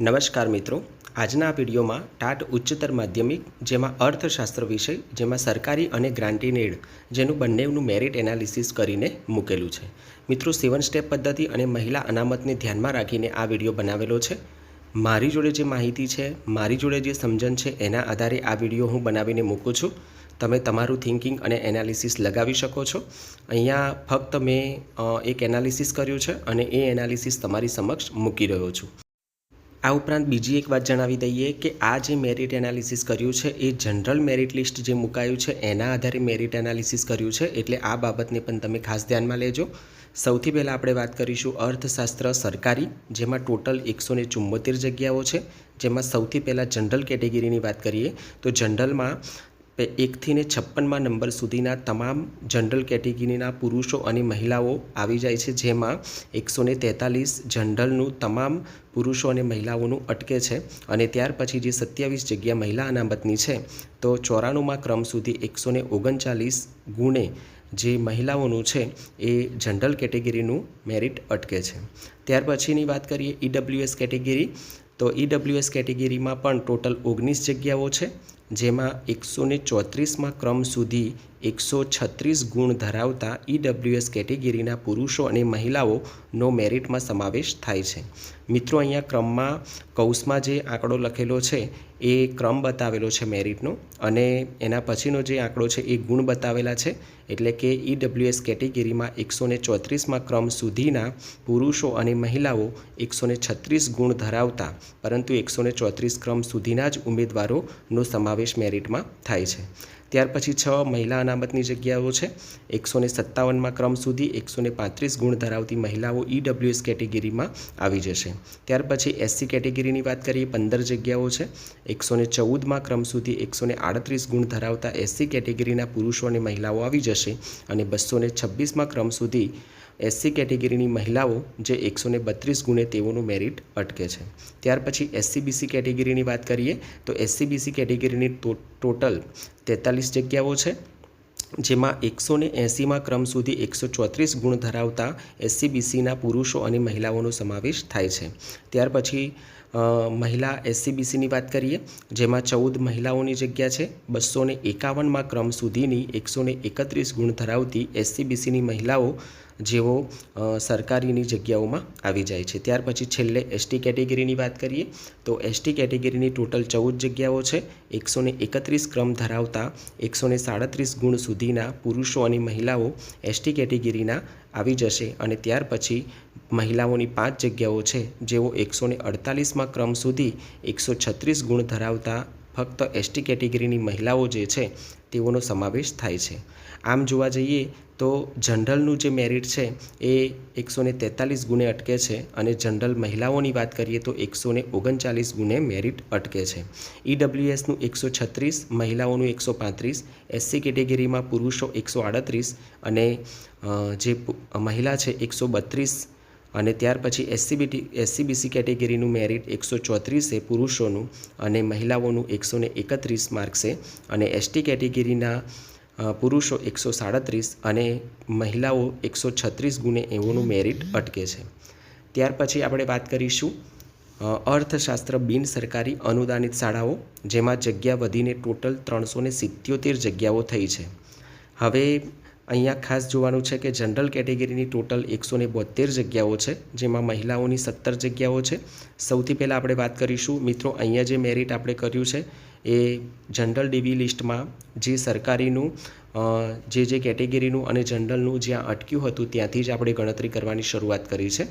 નમસ્કાર મિત્રો. આજના આ વિડીયોમાં ટાટ ઉચ્ચતર માધ્યમિક, જેમાં અર્થશાસ્ત્ર વિષય, જેમાં સરકારી અને ગ્રાન્ટેડ જેનું બંનેનું મેરિટ એનાલિસિસ કરીને મૂકેલું છે. મિત્રો, સેવન સ્ટેપ પદ્ધતિ અને મહિલા અનામતને ધ્યાનમાં રાખીને આ વીડિયો બનાવેલો છે. મારી જોડે જે માહિતી છે, મારી જોડે જે સમજણ છે, એના આધારે આ વીડિયો હું બનાવીને મૂકું છું. તમે તમારું થિંકિંગ અને એનાલિસિસ લગાવી શકો છો. અહીંયા ફક્ત મેં એક એનાલિસિસ કર્યું છે અને એ એનાલિસિસ તમારી સમક્ષ મૂકી રહ્યો છું. આ ઉપરાંત બીજી એક વાત જણાવી દઈએ કે આ જે મેરિટ એનાલિસિસ કર્યું છે, એ જનરલ મેરિટ લિસ્ટ જે મુકાયું છે, એના આધારે મેરિટ એનાલિસિસ કર્યું છે, એટલે આ બાબતને પણ તમે ખાસ ધ્યાનમાં લેજો. સૌથી પહેલાં આપણે વાત કરીશું અર્થશાસ્ત્ર સરકારી, જેમાં ટોટલ એકસો ને ચુંમોતેર જગ્યાઓ છે. જેમાં સૌથી પહેલાં જનરલ કેટેગરીની વાત કરીએ, તો જનરલમાં એકથી ને છપ્પનમાં નંબર સુધીના તમામ જનરલ કેટેગરીના પુરુષો અને મહિલાઓ આવી જાય છે, જેમાં એકસો ને તેતાલીસ જનરલનું તમામ પુરુષો અને મહિલાઓનું અટકે છે અને ત્યાર પછી જે સત્યાવીસ જગ્યા મહિલા અનામતની છે, તો ચોરાણુંમાં ક્રમ સુધી એકસો ને ઓગણચાલીસ ગુણે જે મહિલાઓનું છે, એ જનરલ કેટેગરીનું મેરિટ અટકે છે. ત્યાર પછીની વાત કરીએ ઈડબ્લ્યુએસ કેટેગરી, તો ઈડબ્લ્યુએસ કેટેગરીમાં પણ ટોટલ ઓગણીસ જગ્યાઓ છે જેમાં એકસો ને ચોત્રીસમાં ક્રમ સુધી એકસો છત્રીસ ગુણ ધરાવતા ઈડબ્લ્યુએસ કેટેગરીના પુરુષો અને મહિલાઓનો મેરિટમાં સમાવેશ થાય છે. મિત્રો, અહીંયા ક્રમમાં કૌંસમાં જે આંકડો લખેલો છે, એ ક્રમ બતાવેલો છે મેરિટનો અને એના પછીનો જે આંકડો છે, એ ગુણ બતાવેલા છે. એટલે કે ઈડબ્લ્યુએસ કેટેગરીમાં એકસો ને ચોત્રીસમાં ક્રમ સુધીના પુરુષો અને મહિલાઓ એકસો ને છત્રીસ ગુણ ધરાવતા, પરંતુ એકસો ને ચોત્રીસ ક્રમ સુધીના જ ઉમેદવારોનો સમાવેશ મેરિટમાં થાય છે. ત્યાર પછી છ મહિલા અનામતની જગ્યાઓ છે. એકસો ને સત્તાવનમાં ક્રમ સુધી એકસો ને પાંત્રીસ ગુણ ધરાવતી મહિલાઓ ઈડબ્લ્યુએસ કેટેગરીમાં આવી જશે. ત્યાર પછી એસસી કેટેગરીની વાત કરીએ, પંદર જગ્યાઓ છે. એકસો ને ચૌદમાં ક્રમ સુધી એકસો ને આડત્રીસ ગુણ ધરાવતા એસસી કેટેગરીના પુરુષો અને મહિલાઓ આવી જશે અને બસો ને છવ્વીસમાં ક્રમ સુધી એસસી કેટેગરીની મહિલાઓ જે એકસો બત્રીસ ગુણે તેઓનું મેરિટ અટકે છે. ત્યાર પછી એસસી બીસી કેટેગરીની વાત કરીએ, તો એસસી બીસી કેટેગરીની ટોટલ તેતાલીસ જગ્યાઓ છે, જેમાં એકસો ને એંસીમાં ક્રમ સુધી એકસો ચોત્રીસ ગુણ ધરાવતા એસસી બીસીના પુરુષો અને મહિલાઓનો સમાવેશ થાય છે. ત્યાર પછી મહિલા એસસીબીસીની વાત કરીએ, જેમાં ચૌદ મહિલાઓની જગ્યા છે. બસો ને એકાવનમાં ક્રમ સુધીની એકસો ને એકત્રીસ ગુણ ધરાવતી એસસીબીસીની મહિલાઓ, જેઓ સરકારીની જગ્યાઓમાં આવી જાય છે. ત્યાર પછી છેલ્લે એસટી કેટેગરીની વાત કરીએ, તો એસટી કેટેગરીની ટોટલ ચૌદ જગ્યાઓ છે. એકસો એકત્રીસ ક્રમ ધરાવતા એકસો સાડત્રીસ ગુણ સુધીના પુરુષો અને મહિલાઓ એસટી કેટેગરીના આવી જશે અને ત્યાર પછી મહિલાઓની પાંચ જગ્યાઓ છે જેઓ એકસો અડતાલીસમાં ક્રમ સુધી એકસો છત્રીસ ગુણ ધરાવતા ફક્ત એસટી કેટેગરીની મહિલાઓ જે છે, તેઓનો સમાવેશ થાય છે. આમ જોવા જઈએ તો જનરલનું જે મેરિટ છે, એ એકસો ને તેતાલીસ ગુણે અટકે છે અને જનરલ મહિલાઓની વાત કરીએ તો એકસો ને ઓગણચાલીસ ગુણે મેરિટ અટકે છે. ઈડબ્લ્યુએસનું એકસો છત્રીસ, મહિલાઓનું એકસો પાંત્રીસ એસસી કેટેગરીમાં પુરુષો એકસો આડત્રીસ અને જે મહિલા છે, એકસો બત્રીસ અને ત્યાર પછી એસસીબીટી એસસીબીસી કેટેગરીનું મેરિટ એકસો ચોત્રીસ પુરુષોનું અને મહિલાઓનું એકસો એકત્રીસ માર્ક્સે અને એસટી કેટેગરીના પુરુષો એકસો સાડત્રીસ અને મહિલાઓ એકસો છત્રીસ ગુણે એવોનું મેરિટ અટકે છે. ત્યાર પછી આપણે વાત કરીશું અર્થશાસ્ત્ર બિન સરકારી અનુદાનિત શાળાઓ, જેમાં જગ્યા વધીને ટોટલ ત્રણસો સિત્યોતેર જગ્યાઓ થઈ છે. હવે અહીંયા ખાસ જોવાનું છે કે જનરલ કેટેગરીની ટોટલ એકસો ને બોતેર જગ્યાઓ છે, જેમાં મહિલાઓની સત્તર જગ્યાઓ છે. સૌથી પહેલાં આપણે વાત કરીશું, મિત્રો, અહીંયા જે મેરિટ આપણે કર્યું છે, એ જનરલ ડીવી લિસ્ટમાં જે સરકારીનું જે જે કેટેગરીનું અને જનરલનું જ્યાં અટક્યું હતું, ત્યાંથી જ આપણે ગણતરી કરવાની શરૂઆત કરી છે.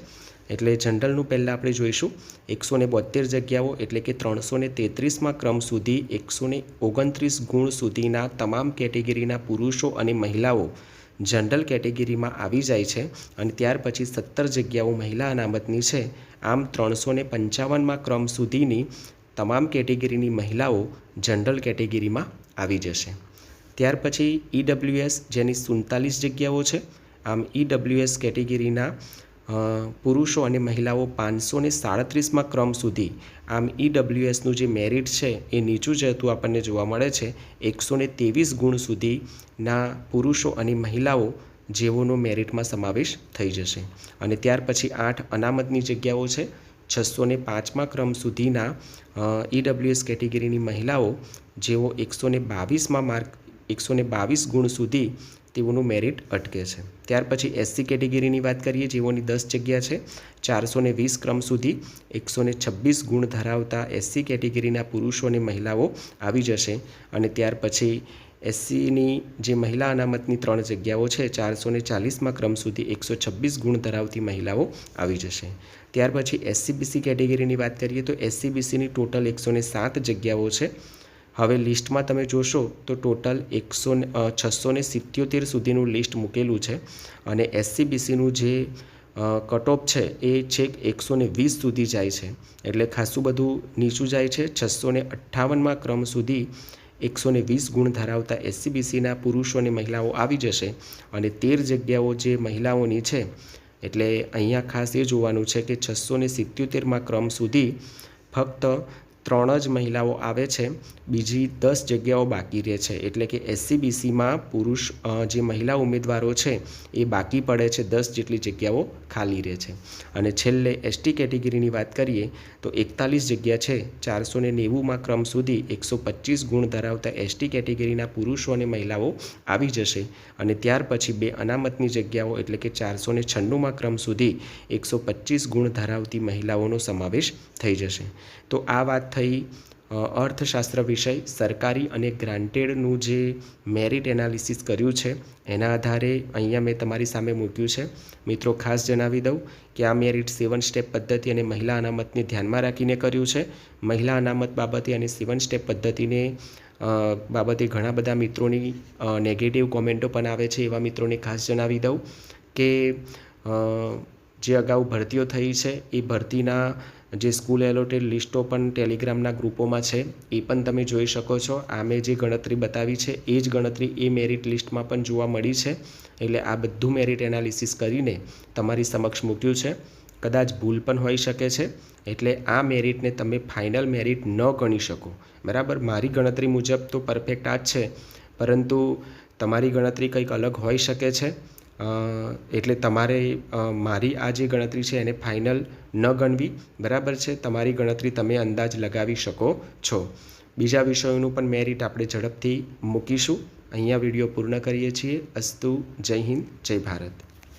એટલે જનરલનું પહેલાં આપણે જોઈશું. એકસો ને બોતેર જગ્યાઓ એટલે કે ત્રણસો ને તેત્રીસમાં ક્રમ સુધી એકસો ને ઓગણત્રીસ ગુણ સુધીના તમામ કેટેગરીના પુરુષો અને મહિલાઓ જનરલ કેટેગરીમાં આવી જાય છે અને ત્યાર પછી સત્તર જગ્યાઓ મહિલા અનામતની છે. આમ ત્રણસો ને પંચાવનમાં ક્રમ સુધીની તમામ કેટેગરીની મહિલાઓ જનરલ કેટેગરીમાં આવી જશે. ત્યાર પછી ઈડબ્લ્યુએસ જેની સુડતાલીસ જગ્યાઓ છે. આમ ઈડબ્લ્યુએસ કેટેગરીના પુરુષો અને મહિલાઓ પાંચસો ને સાડત્રીસમાં ક્રમ સુધી આમ ઈડબ્લ્યુએસનું જે મેરિટ છે એ નીચું જતું આપણને જોવા મળે છે. એકસો ને ત્રેવીસ ગુણ સુધીના પુરુષો અને મહિલાઓ જેઓનો મેરિટમાં સમાવેશ થઈ જશે. અને ત્યાર પછી આઠ અનામતની જગ્યાઓ છે. છસો ને પાંચમા ક્રમ સુધીના ઈડબ્લ્યુએસ કેટેગરીની મહિલાઓ જેઓ એકસો ને બાવીસમાં માર્ક, એકસો ને બાવીસ ગુણ સુધી તેઓનું મેરિટ અટકે છે. ત્યાર પછી એસસી કેટેગરીની વાત કરીએ, જેઓની દસ જગ્યા છે ચારસો ને વીસ ક્રમ સુધી એકસો ને છવ્વીસ ગુણ ધરાવતા એસસી કેટેગરીના પુરુષો અને મહિલાઓ આવી જશે. અને ત્યાર પછી એસસીની જે મહિલા અનામતની ત્રણ જગ્યાઓ છે ચારસો ને ચાલીસમાં ક્રમ સુધી એકસો છવ્વીસ ગુણ ધરાવતી મહિલાઓ આવી જશે. ત્યાર પછી એસસીબીસી કેટેગરીની વાત કરીએ તો એસસીબીસીની ટોટલ એકસો ને સાત જગ્યાઓ છે. હવે લિસ્ટમાં તમે જોશો તો ટોટલ એકસો છસો ને સિત્યોતેર સુધીનું લિસ્ટ મૂકેલું છે અને એસસીબીસીનું જે કટઓફ છે એ છેક એકસો ને વીસ સુધી જાય છે. એટલે ખાસું બધું નીચું જાય છે. છસો ને અઠ્ઠાવનમાં ક્રમ સુધી એકસો ને વીસ ગુણ ધરાવતા એસસીબીસીના પુરુષો અને મહિલાઓ આવી જશે અને તેર જગ્યાઓ જે મહિલાઓની છે, એટલે અહીંયા ખાસ એ જોવાનું છે કે છસો ને સિત્યોતેરમાં ક્રમ સુધી ફક્ત ત્રણ જ મહિલાઓ આવે છે. બીજી દસ જગ્યાઓ બાકી રહે છે. એટલે કે એસસીબીસીમાં પુરુષ જે મહિલા ઉમેદવારો છે, એ બાકી પડે છે દસ જેટલી જગ્યાઓ ખાલી રહે છે. અને છેલ્લે એસટી કેટેગરીની વાત કરીએ, તો એકતાલીસ જગ્યા છે. ચારસો ને નેવુંમાં ક્રમ સુધી એકસો પચીસ ગુણ ધરાવતા એસટી કેટેગરીના પુરુષો અને મહિલાઓ આવી જશે. અને ત્યાર પછી બે અનામતની જગ્યાઓ, એટલે કે ચારસો ને છન્નુંમાં ક્રમ સુધી એકસો પચીસ ગુણ ધરાવતી મહિલાઓનો સમાવેશ થઈ જશે. તો આ વાત થઈ અર્થશાસ્ત્ર વિષય સરકારી અને ગ્રાન્ટેડનું જે મેરિટ એનાલિસિસ કર્યું છે, એના આધારે અહીંયા મેં તમારી સામે મૂક્યું છે. મિત્રો, ખાસ જણાવી દઉં કે આ મેરિટ સેવન સ્ટેપ પદ્ધતિ અને મહિલા અનામતને ધ્યાનમાં રાખીને કર્યું છે. મહિલા અનામત બાબતે અને સેવન સ્ટેપ પદ્ધતિને બાબતે ઘણા બધા મિત્રોની નેગેટિવ કોમેન્ટો પણ આવે છે, એવા મિત્રોને ખાસ જણાવી દઉં કે જે અગાઉ ભરતીઓ થઈ છે, એ ભરતીના જે સ્કૂલ એલોટેડ લિસ્ટો પણ ટેલિગ્રામના ગ્રુપોમાં છે, એ પણ તમે જોઈ શકો છો. આ મેં જે ગણતરી બતાવી છે, એ જ ગણતરી એ મેરિટ લિસ્ટમાં પણ જોવા મળી છે. એટલે આ બધું મેરિટ એનાલિસિસ કરીને તમારી સમક્ષ મૂક્યું છે. કદાચ ભૂલ પણ હોઈ શકે છે, એટલે આ મેરિટને તમે ફાઇનલ મેરિટ ન ગણી શકો. બરાબર? મારી ગણતરી મુજબ તો પરફેક્ટ આ જ છે. પરંતુ તમારી ગણતરી કંઈક અલગ હોઈ શકે છે. એટલે તમારે મારી આ જે ગણતરી છે એને ફાઇનલ ન ગણવી, બરાબર છે? તમારી ગણતરી તમે અંદાજ લગાવી શકો છો. બીજા વિષયોનું પણ મેરિટ આપણે ઝડપથી મૂકીશું. અહીંયા વીડિયો પૂર્ણ કરીએ છીએ. અસ્તુ, જય હિન્દ, જય ભારત.